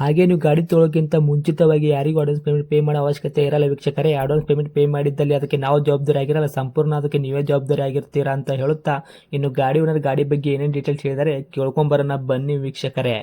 ಹಾಗೆ ನೀವು ಗಾಡಿ ತೊಳೋಕ್ಕಿಂತ ಮುಂಚಿತವಾಗಿ ಯಾರಿಗೂ ಅಡ್ವಾನ್ಸ್ ಪೇಮೆಂಟ್ ಪೇ ಮಾಡೋ ಅವಶ್ಯಕತೆ ಇರಲ್ಲ ವೀಕ್ಷಕರೇ. ಅಡ್ವಾನ್ಸ್ ಪೇಮೆಂಟ್ ಪೇ ಮಾಡಿದ್ದಲ್ಲಿ ಅದಕ್ಕೆ ನಾವು ಜವಾಬ್ದಾರಿ ಆಗಿರಲ್ಲ. ಸಂಪೂರ್ಣ ಅದಕ್ಕೆ ನೀವೇ ಜವಾಬ್ದಾರಿ ಆಗಿರ್ತೀರಾ ಅಂತ ಹೇಳುತ್ತಾ ಇನ್ನು ಗಾಡಿ ಓನರ್ ಗಾಡಿ ಬಗ್ಗೆ ಏನೇನು ಡೀಟೇಲ್ಸ್ ಹೇಳಿದರೆ ಕೇಳ್ಕೊಂಬರೋಣ. ಬನ್ನಿ ವೀಕ್ಷಕರೇ.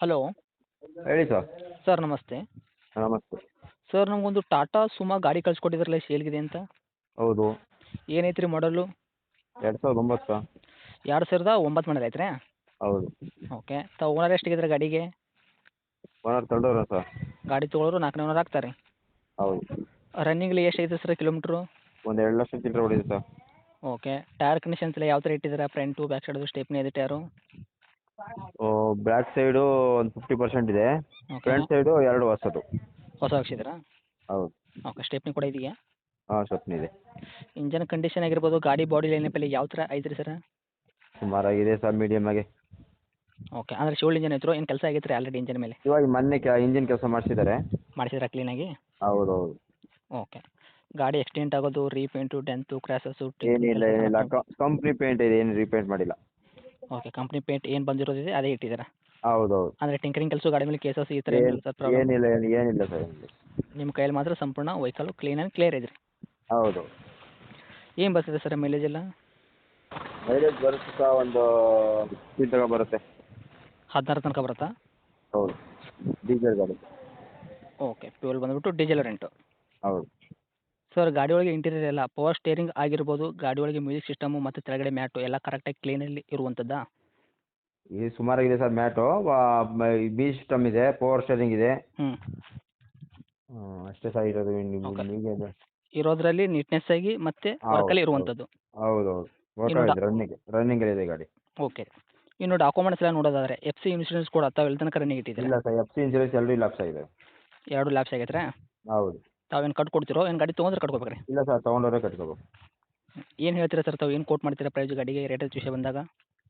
ಹಲೋ ಹೇಳಿ ಸರ್ ಸರ್ ನಮಸ್ತೆ. ನಮಸ್ತೆ. ಸರ್ ನಮಗೊಂದು ಟಾಟಾ ಸುಮಾ ಗಾಡಿ ಕಳ್ಸಿಕೊಟ್ಟಿದ್ರಲ್ಲ ಸೇಲ್ಗಿದೆ ಅಂತ? ಹೌದು. ಏನೈತ್ರಿ ಮಾಡಲು ಎರಡು ಸಾವಿರದ ಒಂಬತ್ತು ಎರಡು ಸಾವಿರದ ಒಂಬತ್ತು ಮಾಡಲ್ ಐತ್ರಿ? ಹೌದು. ಓಕೆ ತಾವು ಓನರ್ ಎಷ್ಟಿಗಿದ್ರೆ ಗಾಡಿಗೆ? ಓನರ್ ತಗೊಂಡವ್ರ ಸರ್? ಗಾಡಿ ತೊಗೊಳೋರು ನಾಲ್ಕನೇ ಓನರ್ ಆಗ್ತಾರೆ. ಹೌದು. ರನ್ನಿಂಗ್ಲಿ ಎಷ್ಟು ಐತೆ ಸರ್ ಕಿಲೋಮೀಟ್ರು ಒಂದು ಎರಡು ಲಕ್ಷ ಚಿಲ್ಲರೆ ಹೊಡಿದೆ ಸರ್. ಓಕೆ ಟೈರ್ ಕಂಡೀಷನ್ಸ್ ಎಲ್ಲ ಯಾವ ಥರ ಇಟ್ಟಿದ್ದೀರಾ? ಫ್ರಂಟು ಬ್ಯಾಕ್ ಸೈಡು ಸ್ಟೇಪ್ನಿ ಇದೆ ಟೈರು ಬ್ಯಾಕ್ ಸೈಡು ಒಂದು ಫಿಫ್ಟಿ ಪರ್ಸೆಂಟ್ ಇದೆ. ಫ್ರಂಟ್ ಸೈಡು ಎರಡು ಹೊಸದು. ಹೊಸ ಹಾಕ್ಸಿದ್ದೀರಾ? ಹೌದು. ಓಕೆ ಸ್ಟೇಪ್ನಿ ಕೂಡ ಇದೆಯಾ? ಹಾಂ ಸ್ವಪ್ನ ಇದೆ. ಇಂಜನ್ ಕಂಡೀಷನ್ ಆಗಿರ್ಬೋದು ಗಾಡಿ ಬಾಡಿ ಲೈನಪ್ಪಲ್ಲಿ ಯಾವ ಥರ ಐತ್ರಿ ಸರ್? ಸುಮಾರಾಗಿದೆ ಸರ್ ಮೀಡಿಯಮ್ ಆಗಿ. ಓಕೆ ಅಂದ್ರೆ ಶೋಲ್ಡ್ ಇಂಜನ್ ಐತ್ರೋ ಏನು ಕೆಲಸ ಆಗೈತೆ ರೀ ಆಲ್ರೆಡಿ ಇಂಜನ್ ಮೇಲೆ? ಇವಾಗ ಮೊನ್ನೆ ಇಂಜಿನ್ ಕೆಲಸ ಮಾಡಿಸಿದ್ದಾರೆ. ಕ್ಲೀನ್ ಆಗಿ? ಹೌದು ಹೌದು ಓಕೆ ಗಾಡಿ ಎಕ್ಸ್ಟೆಂಟ್ ಆಗೋದು ರೀಪೇಂಟು ಡೆಂತು ಕ್ರ್ಯಾಸಸ್ಸು ಏನಿಲ್ಲ ಏನಿಲ್ಲ. ಕಂಪ್ನಿ ಪೇಂಟ್ ಇದೆ ಏನು ರೀಪೇಂಟ್ ಮಾಡಿಲ್ಲ. ಓಕೆ ಕಂಪ್ನಿ ಪೇಂಟ್ ಏನು ಬಂದಿರೋದಿದೆ ಅದೇ ಇಟ್ಟಿದ್ದೀರಾ? ಹೌದು ಹೌದು ಅಂದರೆ ಟಿಂಕರಿಂಗ್ ಕೆಲಸ ಗಾಡಿ ಮೇಲೆ ಕೇಸಸ್ ಈ ಥರ ಏನ್- ಏನಿಲ್ಲ ಸರ್ ಏನಿಲ್ಲ ಏನು- ಏನಿಲ್ಲ ಸರ್ ಏನಿಲ್ಲ. ನಿಮ್ಮ ಕೈಯಲ್ಲಿ ಮಾತ್ರ ಸಂಪೂರ್ಣ ವೆಹಿಕಲ್ ಕ್ಲೀನ್ ಆ್ಯಂಡ್ ಕ್ಲಿಯರ್ ಇದ್ರಿ ಹೌದು. ಏನು ಬರ್ತಿದೆ ಸರ್ ಮೈಲೇಜ್ ಎಲ್ಲ? ಮೈಲೇಜ್ ಬರುತ್ತೆ ಒಂದು ಬರುತ್ತೆ. ಹದಿನಾರು ತನಕ ಬರುತ್ತಾ? ಹೌದು. ಡೀಸೆಲ್ ಗಾಡಿ. ಓಕೆ ಫ್ಯೂಲ್ ಬಂದ್ಬಿಟ್ಟು ಡೀಸೆಲ್ ರೆಂಟು ಹೌದು. ಸರ್ ಗಾಡಿ ಒಳಗೆ ಇಂಟೀರಿಯರ್ ಎಲ್ಲ ಪವರ್ ಸ್ಟೇರಿಂಗ್ ಆಗಿರ್ಬೋದು ಗಾಡಿ ಒಳಗೆ ಮ್ಯೂಸಿಕ್ ಸಿಸ್ಟಮು ಮತ್ತು ಕೆಳಗಡೆ ಮ್ಯಾಟು ಎಲ್ಲ ಕರೆಕ್ಟಾಗಿ ಕ್ಲೀನಲ್ಲಿ ಇರುವಂಥದ್ದಾ ಇದು ಸುಮಾರಾಗಿದೆ ಸರ್ ಮ್ಯಾಟು ಬಿ ಸಿಸ್ಟಮ್ ಇದೆ ಪವರ್ ಸ್ಟೇರಿಂಗ್ ಇದೆ. ಹ್ಞೂ ಹ್ಮ್, ಅಷ್ಟೇ ಸರ್ ಇರೋದು ನಿಮ್ಗೆ Okay. ನಿಮಗೆ ಅದು- ಇರೋದ್ರಲ್ಲಿ ನೀಟ್ನೆಸ್ ಆಗಿ ಮತ್ತೆ ಹೌದು, ವರ್ಕಲ್ಲಿ. ಇರುವಂಥದ್ದು ಹೌದು ಹೌದು. ವರ್ಕ್ ರನ್ನಿಂಗ್ ಇದೆ ಗಾಡಿ. ಓಕೆ ಇನ್ನು ಡಾಕ್ಯುಮೆಂಟ್ಸ್ ಎಲ್ಲ ನೋಡೋದಾದ್ರೆ ಎಫ್ ಸಿ ಇನ್ಶೂರೆನ್ಸ್ ಕೂಡ ತಾವು ಇಲ್ಲಿ ತನಕ ರನ್ನಿಂಗ್ ಇಟ್ಟಿದ್ದೀರಾ ಇಲ್ಲ ಸರ್ ಎಫ್ ಸಿ ಇನ್ಸೂರೆನ್ಸ್ ಎರಡು ಲ್ಯಾಪ್ಸ್ ಆಗಿದೆ ಎರಡು ಲ್ಯಾಪ್ಸ್ ಆಗೈತ್ರಾ ಹೌದು. ತಾವೇನು ಕಟ್ಕೊಡ್ತೀರೋ ಏನು ಗಾಡಿ ತೊಗೊಂಡ್ರೆ ಕಟ್ಕೋಬೇಕ್ರಿ. ಇಲ್ಲ ಸರ್ ತೊಗೊಂಡವ್ರೆ ಕಟ್ಕೋಬೇಕು. ಏನು ಹೇಳ್ತೀರಾ ಸರ್ ತಾವು ಏನು ಕೋಟ್ ಮಾಡ್ತೀರಾ ಪ್ರೈಸ್ ಗಾಡಿಗೆ ರೇಟ್ ವಿಷಯ ಬಂದಾಗ?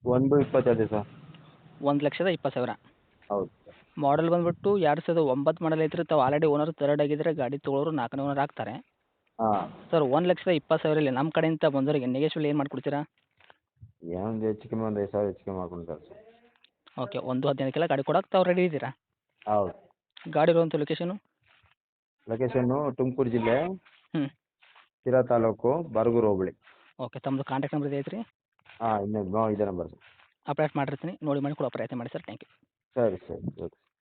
ಒಂದು ಇಪ್ಪತ್ತೈದು ಸರ್. ಒಂದು ಲಕ್ಷದ ಇಪ್ಪತ್ತು ಸಾವಿರ. ಹೌದು. ಮಾಡಲ್ ಬಂದ್ಬಿಟ್ಟು ಎರಡು ಸಾವಿರದ ಒಂಬತ್ತು ಮಾಡಲ್ ಐತ್ರಿ ತಾವು ಆಲ್ರೆಡಿ ಓನರ್ ತರ್ಡ್ ಆಗಿದ್ರೆ ಗಾಡಿ ತೊಗೊಳೋರು ನಾಲ್ಕನೇ ಓನರ್ ಆಗ್ತಾರೆ. ಹಾಂ. ಸರ್ ಒಂದು ಲಕ್ಷದ ಇಪ್ಪತ್ತು ಸಾವಿರ ಇಲ್ಲಿ ನಮ್ಮ ಕಡೆಯಿಂದ ಬಂದವರಿಗೆ ನೆಗೆಶ್ವಲ್ ಏನು ಮಾಡ್ಕೊಡ್ತೀರಾ? ಏನೊಂದು ಹೆಚ್ಚು ಕಮ್ಮಿ ಒಂದು ಐದು ಸಾವಿರ ಹೆಚ್ಚು ಕಮ್ಮಿ ಮಾಡ್ಕೊಂತಾರೆ ಸರ್. ಓಕೆ ಒಂದು ಹದಿನೈದಕ್ಕೆಲ್ಲ ಗಾಡಿ ಕೊಡಕ್ಕೆ ತಾವು ರೆಡಿ ಇದ್ದೀರಾ? ಹೌದು. ಗಾಡಿ ಇರುವಂಥ ಲೊಕೇಶನು ಲೊಕೇಶನ್ನು ತುಮಕೂರು ಜಿಲ್ಲೆ ಹ್ಞೂ ಶಿರಾ ತಾಲೂಕು ಬರಗೂರು ಹೋಬಳಿ. ಓಕೆ ತಮ್ಮದು ಕಾಂಟ್ಯಾಕ್ಟ್ ನಂಬರ್ ಇದೆ ಐತ್ರಿ? ಹಾಂ ಇನ್ನೊಂದು ಇದೆ ನಂಬರ್ ಸರ್. ಅಪ್ಡೇಟ್ ಮಾಡಿರ್ತೀನಿ ನೋಡಿ ಮಾಡಿ ಕೊಡೋ ಪ್ರಯತ್ನ ಮಾಡಿ ಸರ್ ಥ್ಯಾಂಕ್ ಯು ಸರಿ ಸರಿ ಓಕೆ.